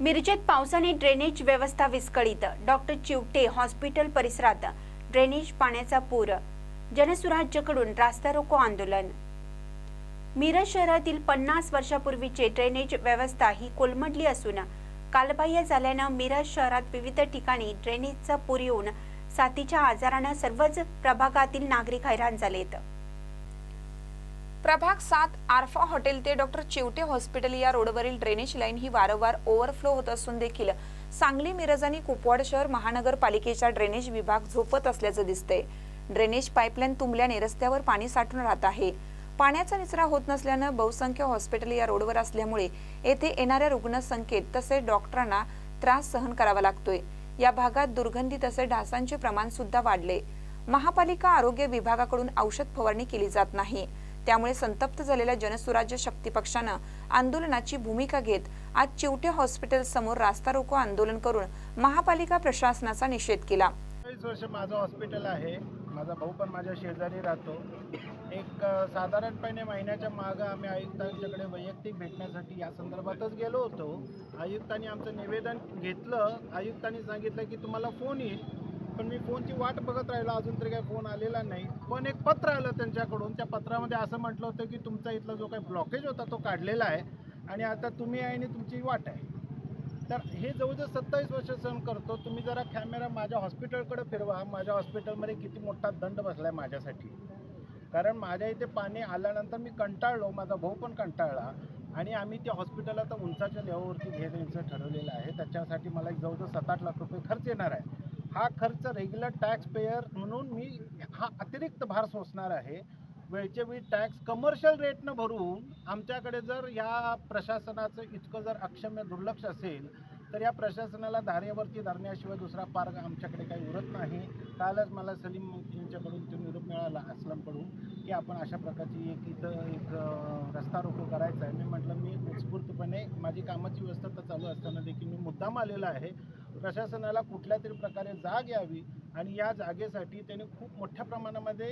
मिरजेत पावसाने ड्रेनेज व्यवस्था विस्कळीत. डॉक्टर चिवटे हॉस्पिटल परिसरात. ड्रेनेज पाण्याचा पूर. जनसुराज्यकडून रास्ता रोको आंदोलन. मिरज शहरातील पन्नास वर्षापूर्वीचे ड्रेनेज व्यवस्था ही कोलमडली असून कालबाह्य झाल्यानं मिरज शहरात विविध ठिकाणी ड्रेनेजचा पूर येऊन साथीच्या आजारानं सर्वच प्रभागातील नागरिक हैराण झालेत. प्रभाग सात आरफा हॉटेल ते डॉक्टर चिवटे हॉस्पिटल या रोडवरील ड्रेनेज लाईन ही वारंवार ओव्हरफ्लो होत असून देखील सांगली मिरज आणि कुपवाड शहर महानगरपालिकेचा ड्रेनेज विभाग झोपत असल्याचं दिसतंय. ड्रेनेज पाईपलाईन तुंबल्याने रस्त्यावर पाणी साठून राहत आहे. पाण्याचा निचरा होत नसल्यानं बहुसंख्य हॉस्पिटल या रोडवर असल्यामुळे येथे येणाऱ्या रुग्णसंख्येत तसेच डॉक्टरांना त्रास सहन करावा लागतोय. या भागात दुर्गंधी तसे ढासांचे प्रमाण सुद्धा वाढले. महापालिका आरोग्य विभागाकडून औषध फवारणी केली जात नाही. त्यामुळे संतप्त झालेल्या जनसुराज्य शक्ती पक्षानं आंदोलनाची भूमिका घेत आज चिवटे हॉस्पिटल समोर रास्ता रोको आंदोलन करून महापालिका प्रशासनाचा निषेध केला. चाळीस वर्ष माझं हॉस्पिटल आहे. माझा भाऊ पण माझ्या शेजारी राहतो. एक साधारणपणे महिन्याच्या मागं आम्ही आयुक्तांच्याकडे वैयक्तिक भेटण्यासाठी या संदर्भातच गेलो होतो. आयुक्तांनी आमचं निवेदन घेतलं. आयुक्तांनी सांगितलं की तुम्हाला फोन येईल. पण मी फोनची वाट बघत राहिलो अजून तरी काही फोन आलेला नाही. पण एक पत्र आलं त्यांच्याकडून त्या पत्रामध्ये असं म्हटलं होतं की तुमचा इथला जो काही ब्लॉकेज होता तो काढलेला आहे आणि आता तुम्ही आहे आणि तुमची वाट आहे. तर हे जवळजवळ सत्तावीस वर्ष सहन करतो. तुम्ही जरा कॅमेरा माझ्या हॉस्पिटलकडे फिरवा. माझ्या हॉस्पिटलमध्ये किती मोठा दंड बसला आहे माझ्यासाठी. कारण माझ्या इथे पाणी आल्यानंतर मी कंटाळलो. माझा भाऊ पण कंटाळला. आणि आम्ही त्या हॉस्पिटल आता उंचाच्या लेवलवरती घेण्याचं ठरवलेलं आहे. त्याच्यासाठी मला एक जवळजवळ सात आठ लाख रुपये खर्च येणार आहे. हा खर्च रेग्युलर टॅक्स पेयर म्हणून मी हा अतिरिक्त भार सोसणार आहे. वेळचे वेळी टॅक्स कमर्शियल रेटनं भरून आमच्याकडे जर या प्रशासनाचं इतकं जर अक्षम्य दुर्लक्ष असेल तर या प्रशासनाला धारेवरती धरण्याशिवाय दुसरा पार्ग आमच्याकडे काही उरत नाही. कालच मला सलीम यांच्याकडून तो निरोप मिळाला असलमकडून की आपण अशा प्रकारची एक इथं एक रस्ता रोको करायचा आहे. मी म्हटलं मी उत्स्फूर्तपणे माझी कामाची व्यवस्था तर चालू असताना देखील मी मुद्दाम आलेला आहे. प्रशासनाला कुठल्या तरी प्रकारे जाग यावी आणि या जागेसाठी त्यांनी खूप मोठ्या प्रमाणामध्ये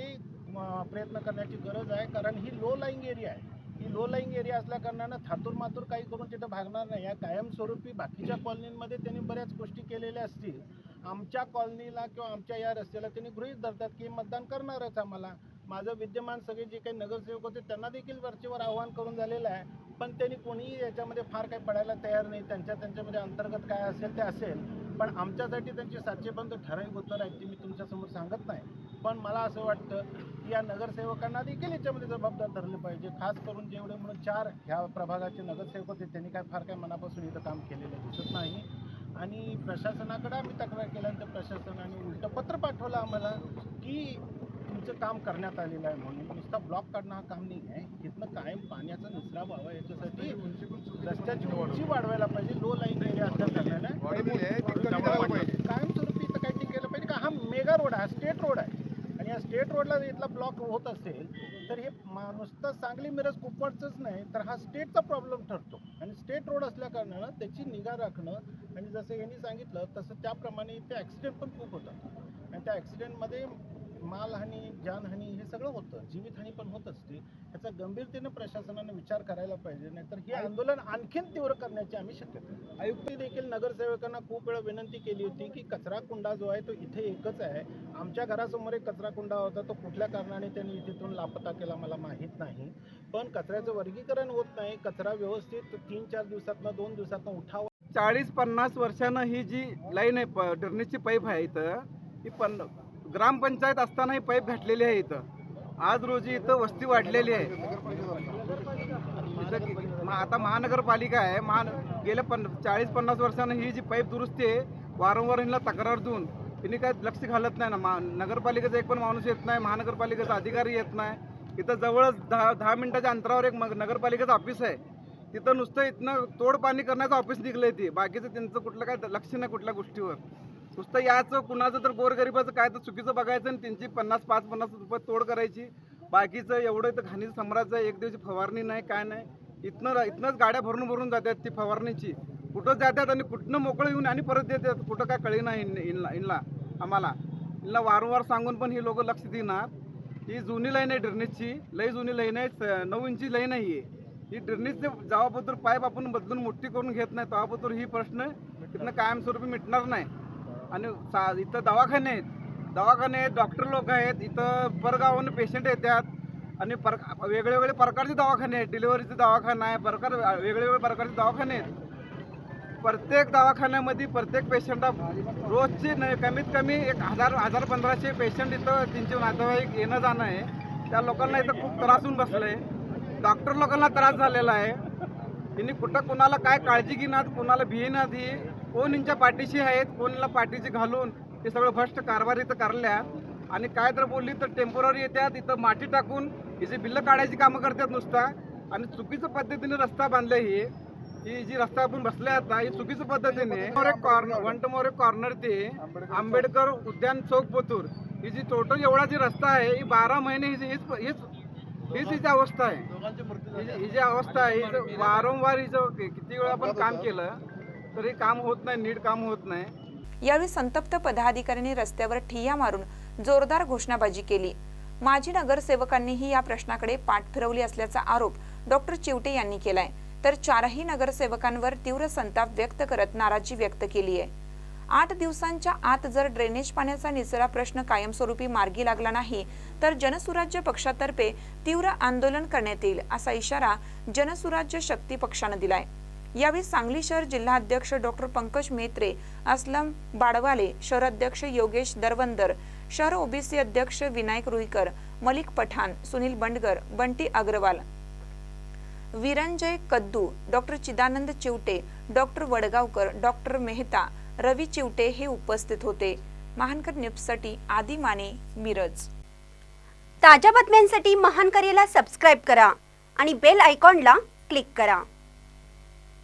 प्रयत्न करण्याची गरज आहे. कारण ही लो लाईंग एरिया आहे. ही लो लाईंग एरिया असल्या कारणानं थातूर मातूर काही करून तिथं भागणार नाही. या कायमस्वरूपी बाकीच्या कॉलनींमध्ये त्यांनी बऱ्याच गोष्टी केलेल्या असतील. आमच्या कॉलनीला किंवा आमच्या या रस्त्याला त्यांनी गृहीत धरतात की मतदान करणारच आम्हाला. माझं विद्यमान सगळे जे काही नगरसेवक होते त्यांना देखील वरचेवर आव्हान करून झालेलं आहे. पण त्यांनी कोणीही याच्यामध्ये फार काही पडायला तयार नाही. त्यांच्या त्यांच्यामध्ये अंतर्गत काय असेल ते असेल. पण आमच्यासाठी त्यांची साचेबंद ठराविक उत्तर आहेत ती मी तुमच्यासमोर सांगत नाही. पण मला असं वाटतं की या नगरसेवकांना देखील याच्यामध्ये जबाबदार धरले पाहिजे. खास करून जेवढे म्हणून चार ह्या प्रभागाचे नगरसेवक होते त्यांनी काय फार काय मनापासून इथं काम केलेलं दिसत नाही. आणि प्रशासनाकडे आम्ही तक्रार केल्यानंतर प्रशासनाने उलटं पत्र पाठवलं आम्हाला की तुमचं काम करण्यात आलेलं आहे म्हणून. नुसता ब्लॉक काढणं हा काम नाही आहे. इथनं कायम पाण्याचा निचरा व्हावा याच्यासाठी रस्त्याची उंची वाढवायला पाहिजे. लो लाईन एरिया कायमस्वरूपी इथं काहीतरी केलं पाहिजे. का हा मेगा रोड आहे. हा स्टेट रोड आहे. आणि या स्टेट रोडला जर इथला ब्लॉक होत असेल तर हे नुसतं सांगली मिरज कुपवाडचंच नाही तर हा स्टेटचा प्रॉब्लेम ठरतो. आणि स्टेट रोड असल्या कारणानं त्याची निगा राखणं आणि जसं यांनी सांगितलं तसं त्याप्रमाणे इथे ॲक्सिडेंट पण खूप होतात. आणि त्या ॲक्सिडेंटमध्ये मालहानी जानहानी हे सगळं होतं. जीवितहानी पण होत असते. ह्याचा गंभीरतेनं प्रशासनानं विचार करायला पाहिजे नाहीतर हे आंदोलन आणखीन तीव्र करण्याची आम्ही शक्यता. आयुक्त देखील नगरसेवकांना खूप वेळा विनंती केली होती की कचरा कुंडा जो आहे तो इथे एकच आहे. आमच्या घरासमोर एक कचरा कुंडा होता तो कुठल्या कारणाने त्यांनी तिथून लापता केला मला माहीत नाही. पण कचऱ्याचं वर्गीकरण होत नाही. कचरा व्यवस्थित तीन चार दिवसातनं दोन दिवसातनं उठावा. चाळीस पन्नास वर्षानं ही जी लाईन आहे प ड्रेनेजची पाईप आहे इथं ही पन ग्रामपंचायत असतानाही पाईप घातलेले आहे इथं. आज रोजी इथं वस्ती वाढलेली आहे. इथं आता महानगरपालिका आहे. महान गेल्या पन चाळीस पन्नास वर्षानं ही जी पाईप दुरुस्ती आहे वारंवार हिला तक्रार देऊन तिने काय लक्ष घालत नाही ना. मा नगरपालिकेचा एक पण माणूस येत नाही महानगरपालिकेचा अधिकारी येत नाही. इथं जवळच दहा दहा मिनिटाच्या अंतरावर एक मग नगरपालिकेचं ऑफिस आहे. तिथं नुसतं इथनं तोड पाणी करण्याचं ऑफिस निघलं आहे ते. बाकीचं त्यांचं कुठलं काय लक्ष नाही कुठल्या गोष्टीवर. नुसतं याचं कुणाचं तर गोरगरिबाचं काय तर चुकीचं बघायचं आणि त्यांची पन्नास पाच पन्नास रुपये तोड करायची. बाकीचं एवढं तर घाणीचं सम्राज्य आहे, एक दिवशी फवारणी नाही काय नाही. इथनं इथनंच गाड्या भरून भरून जातात ती फवारणीची. कुठं जातात आणि कुठनं मोकळं येऊन आणि परत देतात कुठं काय कळी नाही इनला इनला आम्हाला. इनला वारंवार सांगून पण ही लोक लक्ष देणार. ही जुनी लाईन आहे ड्रेनेजची लई जुनी लाईन आहे स- नऊ इंची लाईन आहे ही. ही ड्रेनेजचे जेव्हाबद्दल पाईप आपण बदलून मोठी करून घेत नाही तेव्हाबद्दल ही प्रश्न तिथनं कायमस्वरूपी मिटणार नाही. आणि सा इथं दवाखाने आहेत. दवाखाने आहेत डॉक्टर लोक आहेत इथं परगावानं पेशंट येतात. आणि पर वेगळे वेगळे प्रकारचे दवाखाने आहेत. डिलिव्हरीचे दवाखाना आहे प्रकार वेगळेवेगळे प्रकारचे दवाखाने आहेत. प्रत्येक दवाखान्यामध्ये प्रत्येक पेशंटला रोजचे न कमीत कमी एक हजार हजार पंधराशे पेशंट इथं त्यांचे नातेवाईक येणं जाणं आहे. त्या लोकांना इथं खूप त्रास होऊन बसलं आहे डॉक्टर लोकांना त्रास झालेला आहे. त्यांनी कुठं कोणाला काय काळजी घेणार कोणाला भियेनात ही कोण यांच्या पाठीशी आहेत कोणाला पाठीशी घालून ते सगळं भ्रष्ट कारभार इथं करल्या. आणि काय तर बोलली तर टेम्पोररी येतात इथं माती टाकून हिची बिल्लं काढायची कामं करतात नुसता. आणि चुकीच्या पद्धतीने रस्ता बांधले ही. ही जी रस्ता आपण बसल्या आता ही चुकीच्या पद्धतीने. कॉर्नर वन कॉर्नर ते आंबेडकर उद्यान चौक पोतूर. ही जी टोटल एवढा जी रस्ता आहे ही बारा महिने हिची हीच हीच हीच हिची अवस्था आहे. ही- जी अवस्था आहे वारंवार हिचं किती वेळा आपण काम केलं तरी काम होत नाही नीट काम होत नाही. यावेळी संतप्त पदाधिकाऱ्यांनी रस्त्यावर ठिय्या मारून जोरदार घोषणाबाजी केली. माजी नगरसेवकांनीही या प्रश्नाकडे पाठ फिरवली असल्याचा आरोप डॉक्टर चिवटे यांनी केलाय. तर चारही नगरसेवकांवर तीव्र संताप व्यक्त करत नाराजी व्यक्त केली आहे. आठ दिवसांच्या आत जर ड्रेनेज पाण्याचा निचरा प्रश्न कायमस्वरूपी मार्गी लागला नाही तर जनसुराज्य पक्षातर्फे तीव्र आंदोलन करण्यात येईल असा इशारा जनसुराज्य शक्ती पक्षानं दिलाय. यावेळी सांगली शहर जिल्हाध्यक्ष डॉक्टर पंकज मेत्रे असलम बाडवाले शहराध्यक्ष योगेश दरवंदर शहर ओबीसी अध्यक्ष Vinayak Ruikar Malik Pathan Sunil Bandgar Bunty Agarwal Viranjay Kaddu doctor Chidanand Chivate doctor Wadgaonkar doctor Mehta Ravi Chivate हे उपस्थित होते. महानकर न्यूजसाठी आदी माने मिरज. ताज्या बातम्यांसाठी महानकरेला सबस्क्राईब करा आणि बेल आयकॉनला क्लिक करा.